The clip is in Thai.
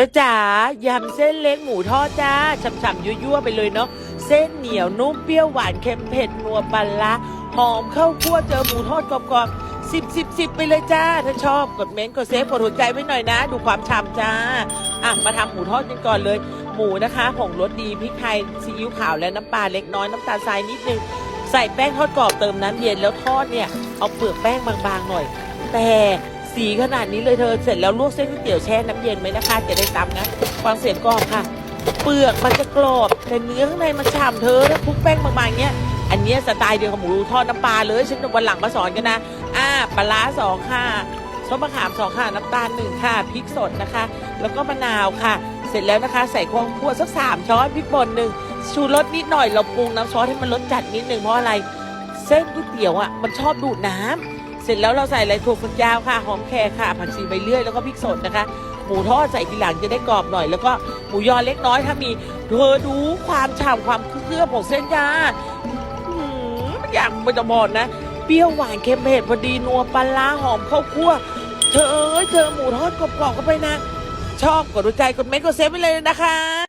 ธอจ๋ายำเส้นเล็กหมูทอดจ้าฉ่ำๆยั่วๆไปเลยเนาะเส้นเหนียวนุ่มเปรี้ยวหวานเค็มเผ็ดนัวปลาร้าหอมข้าวคั่วเจอหมูทอดกรอบๆสิบสิบสิบไปเลยจ้า ถ้าชอบกดเม้นต์กดเซฟกดหัวใจไว้หน่อยนะ ดูความฉ่ำจ้า อะ มาทำหมูทอดกันก่อนเลย หมูนะคะผงรสดีพริกไทยซีอิ๊วขาวและน้ำปลาเล็กน้อยน้ำตาลทรายนิดนึง ใส่แป้งทอดกรอบเติมน้ำเย็นแล้วทอดเนี่ย เอาเปลือกแป้งบางๆหน่อย แต่ สีขนาดนี้เลยเธอเสร็จแล้วลวกเส้นก๋วยเตี๋ยวแช่น้ำเย็นไหมนะคะจะได้ตำนะฟังเสียงกรอบค่ะ เปลือกมันจะกรอบแต่เนื้อข้างในมันฉ่ำเธอถ้าคลุกแป้งบางๆเนี้ยอันเนี้ยสไตล์เดียวกับหมูทอดน้ำปลาเลยฉันวันหลังมาสอนกันนะอ่าปลาร้าสองค่ะส้มมะขามสองค่ะน้ำตาลหนึ่งค่ะพริกสดนะคะ แล้วก็มะนาวค่ะ เสร็จแล้วนะคะใส่ควงคั่วสักสามช้อนพริกป่นหนึ่งชูรสนิดหน่อยเราปรุงน้ำซอสให้มันรสจัดนิดหนึ่งเพราะอะไร เส้นก๋วยเตี๋ยวอะมันชอบดูดน้ำ ร็จแล้วเราใส่อะไรถั่วฝักยาวค่ะหอมแครค่ะ ผักชีใบเลื่อยแล้วก็พริกสดนะคะ หมูทอดใส่ทีหลังจะได้กรอบหน่อย แล้วก็หมูยอเล็กน้อยถ้ามี เธอดูความฉ่ำความเคลือบของเส้นยาอื้อหือไม่อยากไปจะบอกนะ เปรี้ยวหวานเค็มเผ็ดพอดีนัวปลาร้าหอมข้าวคั่ว เธอเอ้ยเจอหมูทอดกรอบๆเข้าไปนะ ชอบกดใจกดเม้นต์กดเซฟไปเลยนะคะ